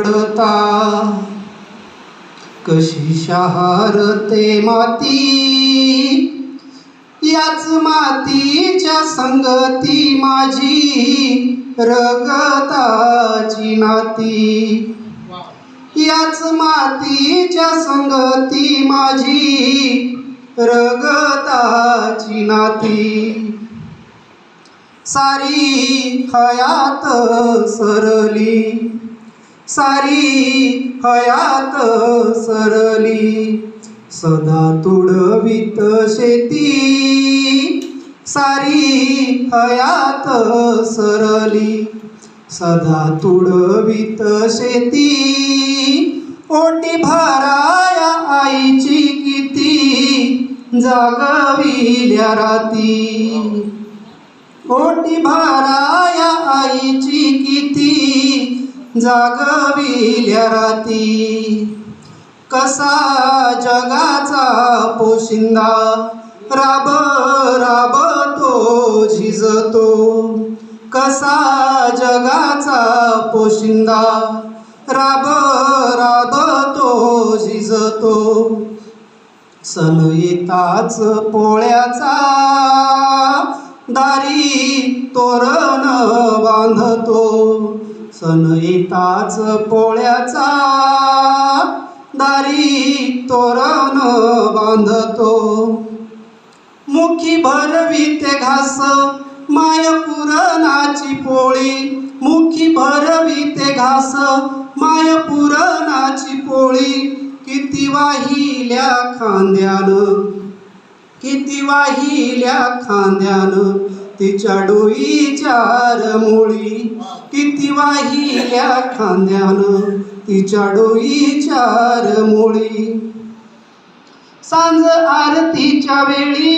पडता. कशी शहारते माती. याच मातीच्या संगती माझी रगताची नाती. याच मातीच्या संगती माझी रगताची नाती. सारी हयात सरली. सारी हयात सरली. सदा तुडवित शेती. सारी हयात सरली. सदा तुडवित शेती. ओटी भाराया आईची किती. जागविल्या राती. ओटी भाराया आईची किती. जागविल्या राती. कसा जगाचा पोशिंदा राब राब तो झिजतो. कसा जगाचा पोशिंदा राब राब तो झिजतो. सण येताच पोळ्याचा दारी तोरण बांधतो. सण येताच पोळ्याचा दारी तोरण बांधतो. मुखी भरविते घास माय पुरणाची पोळी. मुखी भरविते घास माय पुरणाची पोळी. किती वाहिल्या खांद्यानं किती वाहिल्या खांद्यानं. तिच्या डोई चार मुळी वाहिल्या खांद्यानं तिच्या डोई चार मोळी सांज आरतीच्या वेळी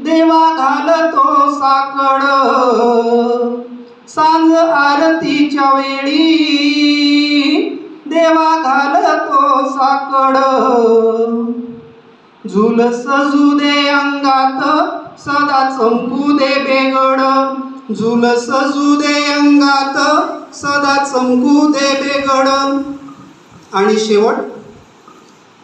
देवा घालतो साकड. सांज आरतीच्या वेळी देवा घालतो साकड. झुल सजू दे अंगात सदा चमकू दे बेगड. झुल सजू दे अंगात सदा चमकू दे बेगड. आणि शेवट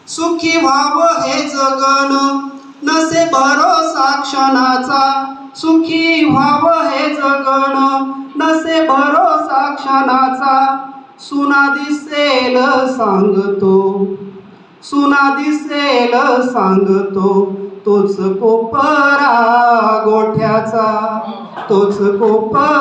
सुखी व्हावं हे जगन नसे भरोसा क्षणाचा. सुखी व्हावं हे जगन नसे भरोसा क्षणाचा. सुना दिसेल सांगतो सुना दिसेल सांगतो तोच कोपरा गोठ्याचा. तोच कोपरा